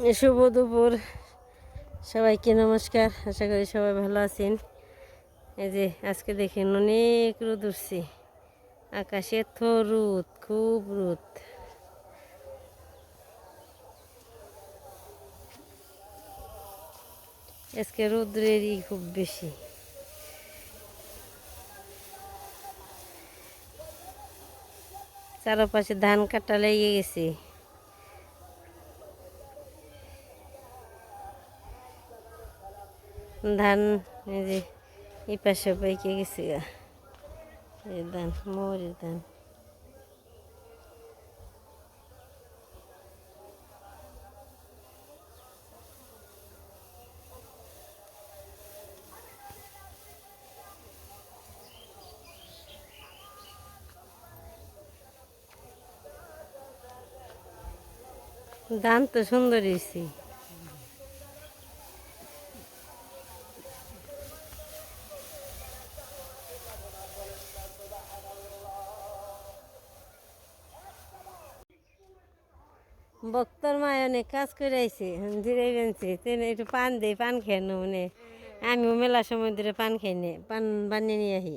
শুভ দুপুর সবাইকে নমস্কার, আশা করি সবাই ভালো আছেন। এই যে আজকে দেখেন অনেক রোদ উঠছে। আকাশে এত রোদ খুব রোদ। আজকে রোদ্রেরই খুব বেশি। চারপাশে ধান কাটা লেগে গেছে। ধান, এই যে এই পাশে পাইকে গেছে গা। এই ধান, মৌরির ধান। ধান তো সুন্দর হয়েছে অনেক কাজ করে আইছে জিরে বেনছে তেনে একটু পান দেই, পান খেয়ে নো। মানে আমিও মেলা সময় ধরে পান খাই নে, পান বানিয়ে নিয়ে আহি।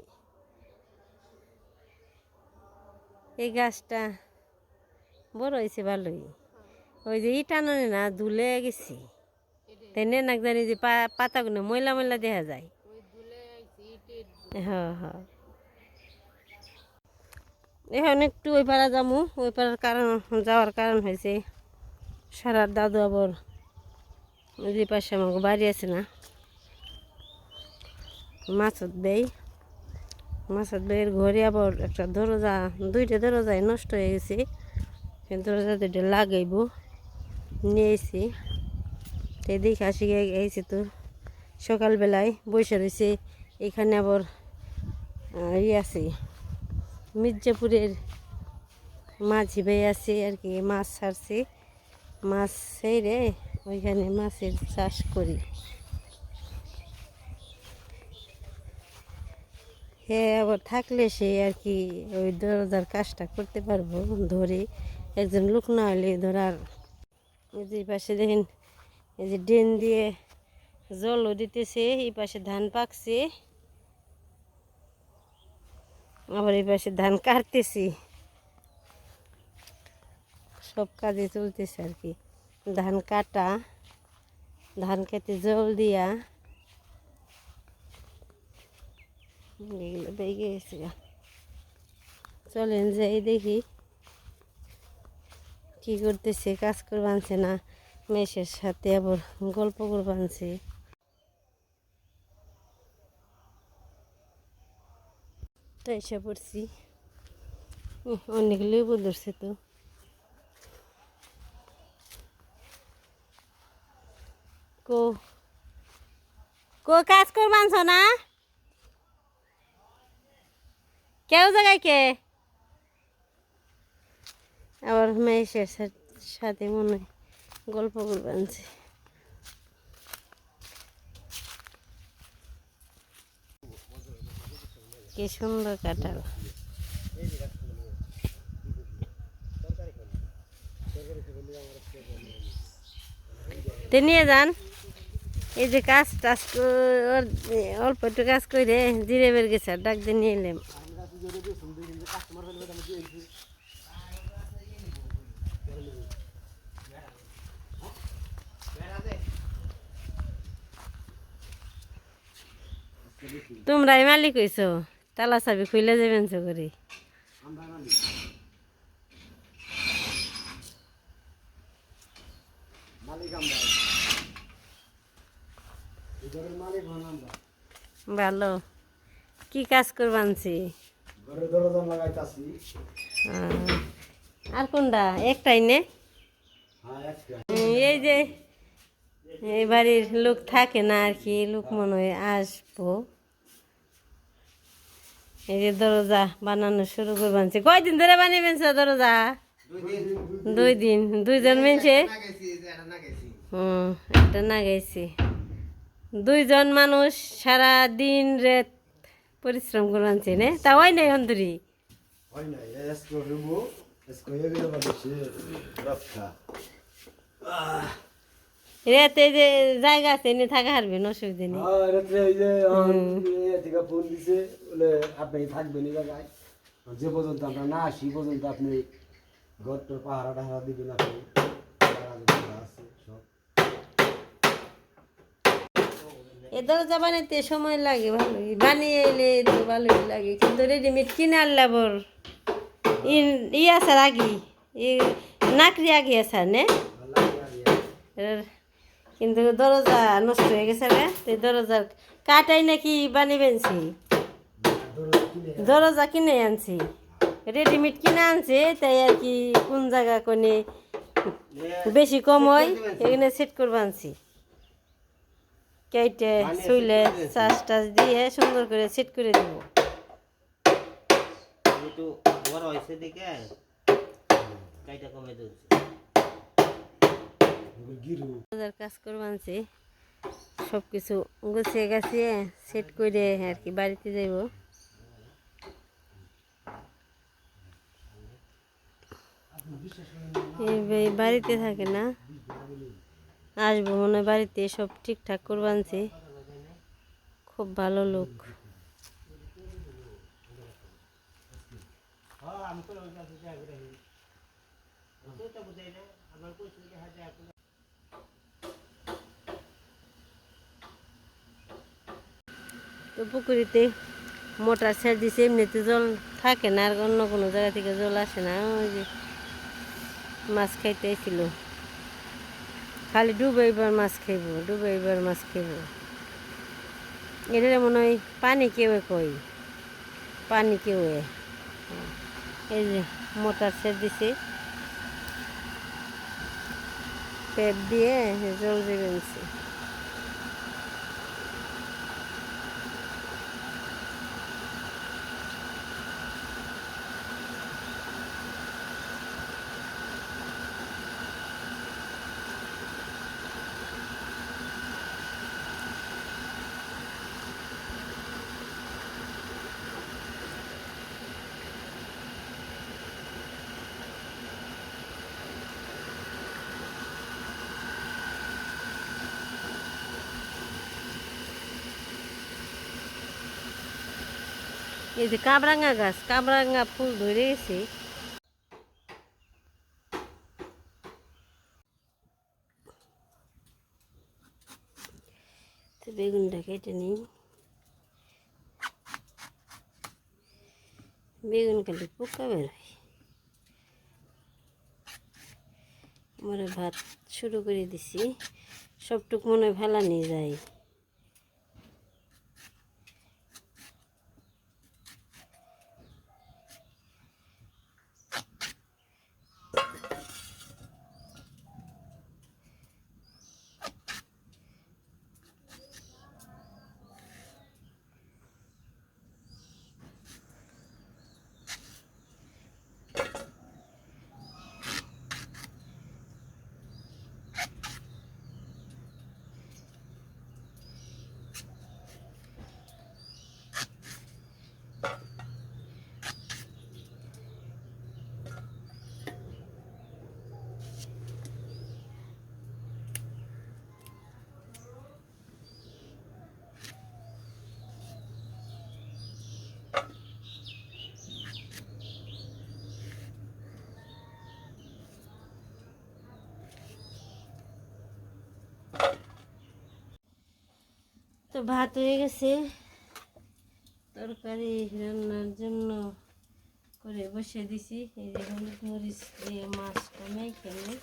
এই গাছটা বড় হয়েছে ভালোই। ওই যে ইটানো না দুলে গেছি। তেনে নাক জানি যে পাতাগুলো ময়লা ময়লা দেখা যায়। হ্যাঁ হ্যাঁ। এখন একটু ওই পাড়া যামু, ওই পাড়ার কারণ, যাওয়ার কারণ হয়েছে সারার দাদু আবার যে পাশে আমাকে বাড়ি আছে না। মাছত দেয় মাছত বেয়ের ঘরে আবার একটা দরজা, দুইটা দরজায় নষ্ট হয়ে গেছে। দরজা দুইটা লাগাইব নিয়ে এসে তাই দেখে আসি গেছে তো সকালবেলায় বসে রয়েছে। এখানে আবার ই আছে, মির্জাপুরের মাঝি ভাই আছে আর কি, মাছ ছাড়ছে। মাছ রে, ওইখানে মাছের চাষ করি। হ্যাঁ আবার থাকলে সে আর কি ওই দরজার কাজটা করতে পারব ধরে। একজন লোক না হলে ধরার ওই যে পাশে দেখেন, এই যে ড্রেন দিয়ে জলও দিতেছে, এই পাশে ধান পাকছে। আবার এই পাশে ধান কাটতেছি। সব কাজে চলতেছে আর কি। ধান কাটা, ধান খেতে জল দিয়া, এগুলো বেগে গেছে। চলেন যাই দেখি কি করতেছে, কাজ করবে আনছে না, মেসের সাথে আবার গল্প করবে আনছে। তো এসে পড়ছি। অনেক লেবু ধরছে তো। কো কো কাজ করবে আনছ না? কেউ জায়গায় কে? আবার মেয়েসের সা- সাথে মনে গল্প করবে আনছে কি সুন্দর কাঁঠাল। নিয়ে যান। এই যে কাজ টাজ অল্প একটু কাজ করে জিরে বের গেছে, আর ডাক দিয়ে নিয়ে এলাম। তোমরাই মালিক হইছো, তালা চাবি খুলে যাবেন তো করে ভালো। কি কাজ করবানছি আর কোনটা? একটাই নে? হ্যাঁ এই যে এই বাড়ির লোক থাকে না আর কি লোক মনে হয় আসব। এই যে দরজা বানানো শুরু করবানছি কয়দিন ধরে বানিয়েছেন দরজা? দুই দিন। দুইজন মেনছে হুম একটা না গেছি দুইজন মানুষ সারা দিন রাত পরিশ্রম করবানছে নে তা ওই নাই অন্তরি? হয় রাতে যে জায়গা আছে এনে থাকা হারবেন অসুবিধা নেই। হ্যাঁ রাত্রে ওই যে ফোন দিছে বলে আপনি থাকবেন এই জায়গায়। যে পর্যন্ত আমরা না আসি পর্যন্ত আপনি ঘরটার পাহারা টাহারা দিবেন আপনি আছে সব। এ দরজা বানাইতে সময় লাগে, ভালোই। বানিয়ে এলে তো ভালোই লাগে, কিন্তু রেডিমেড কিনে আনলে বর। ই আসার আগে ই নাকরি আগে আসার নে? কিন্তু দরজা নষ্ট হয়ে গেছে রে, তো দরজার কাটাই নাকি দরজা কিনে দরজা কিনে আনছি। রেডিমেড কিনে আনছে, তাই আর কি কোন জায়গা কোনে বেশি কম হয়, এখানে সেট করব আনছি। কেটে শুইলে চাষ টাচ দিয়ে সুন্দর করে সেট করে দেবো একটু বড় হয়েছে দিকে কাইটা কমে কাজ করব আনছি সব কিছু গুছিয়ে গাছিয়ে সেট করে আর কি বাড়িতে যাইব। বাড়িতে থাকে না। আসব, মনে বাড়িতে সব ঠিকঠাক করব আনছি। খুব ভালো লোক। তো পুকুরিতে মোটর ছেড়ে দিছে, এমনিতে জল থাকে না আর অন্য কোনো জায়গা থেকে জল আসে না, ওই যে মাছ খাইতে ছিল খালি ডুবাইবার মাছ খাইব ডুবাইবার মাছ খাইব এটা মনে হয় পানি কেউ কই, পানি কেউ এই যে মোটর সেট দিছে। পেপ দিয়ে জল দেবেনছে এই যে কামরাঙা গাছ কামরাঙা ফুল ধরে গেছে বেগুনটা কেটে নিই। বেগুন কালি পোকা বের হয় আমরা ভাত শুরু করে দিছি। সবটুক মনে ফেলা নিয়ে যায়। তো ভাত হয়ে গেছে। তরকারি রান্নার জন্য করে বসে দিছি। এই যে হলুদ মরিচ দিয়ে মাছটা মেখে নিই।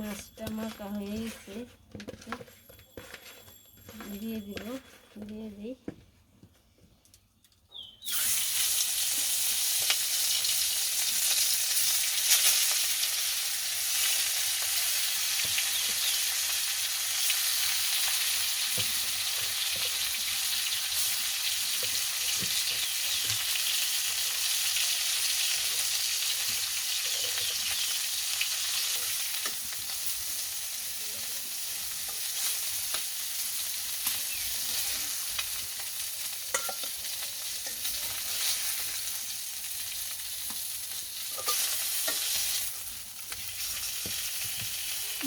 মাছটা মাখা হয়ে গেছে। দিয়ে দিব, দিয়ে দিই।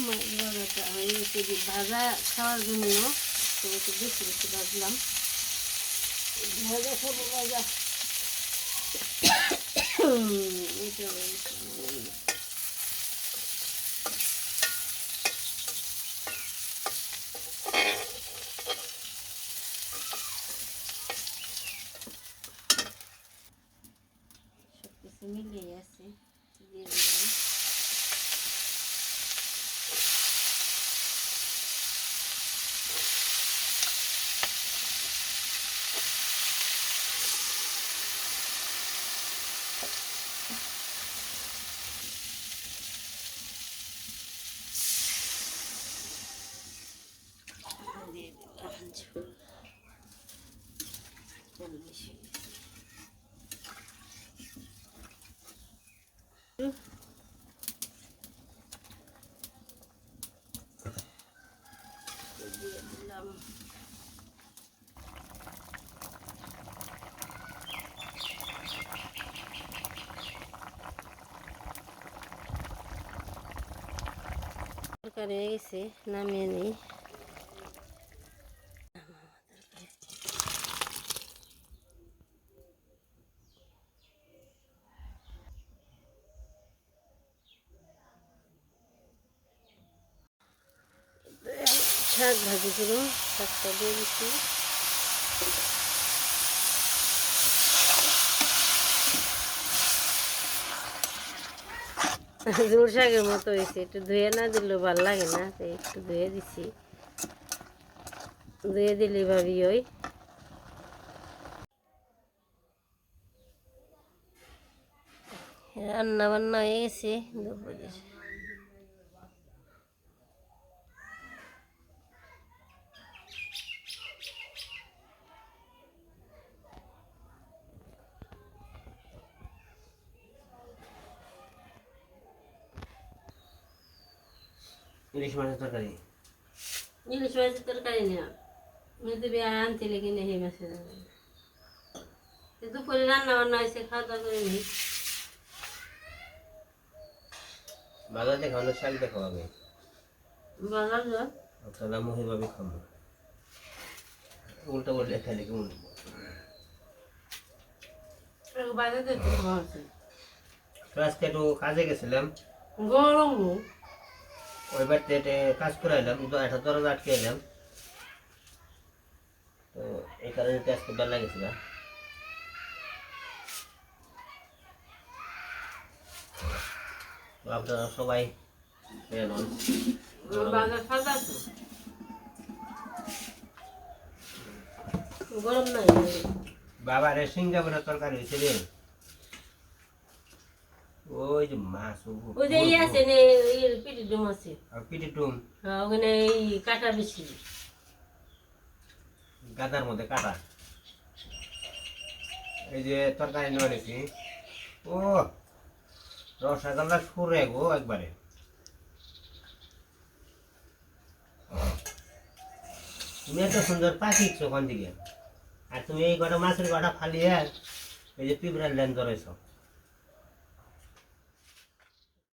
গেছে ভাজা খাওয়ার জন্য তো একটু বেশি বেশি ভাজলাম। ভাজা খাব ভাজা হয়ে গেছে। সব কিছু মিলিয়ে আছে দিয়ে দিলাম দিয়ে দিলাম ঝোল তেল বেশি হয়েছে। দিয়ে দিলাম তরকারি হয়ে গেছে নামিয়ে নিই। শাক ভাজি করুন শাকটা দিয়ে দিচ্ছি। জোর শাকের মতো হয়েছে একটু ধুয়ে না দিলেও ভালো লাগে না তাই একটু ধুয়ে দিছি। ধুয়ে দিলে ভাবি ওই। রান্না বান্না হয়ে গেছে দুপুরের ইলিশ মাছের তরকারি? ইলিশ মাছের তরকারি না। মেয়েদের বিয়ে আনতে লেগে নেই এই মাছের দুপুরে রান্না বান্না হয়েছে খাওয়া দাওয়া করে নিই। বাজার দেখাও না শাক দেখাও আগে। বাজার তাহলে মহিভাবে খাব উল্টা উল্টে খাইলে কেমন বাজার দেখতে খাওয়া হচ্ছে। তো আজকে একটু কাজে গেছিলাম। গরম। ওই বাড়িতে কাজ করে এলাম একটা দরজা আটকে এলাম তো এই কারণে আজকে বেলা গেছিলাম আপনারা সবাই নাই। বাবার সিঙ্গাপুরের তরকারি হয়েছে রে। ওই যে মাছ ওই যে ইয়ে আছে নে পিটি ডুম আছে। পিটি হ্যাঁ, ওখানে এই কাটা বেশি। গাদার মধ্যে কাটা? এই যে তরকারি নিয়ে এনেছি ও রসগোল্লা সুরে গো একবারে। তুমি এত সুন্দর পাখিছ ওখান থেকে। আর তুমি এই কটা মাছের কটা ফালিয়ে এই যে পিঁপড়ার লেন ধরেছ।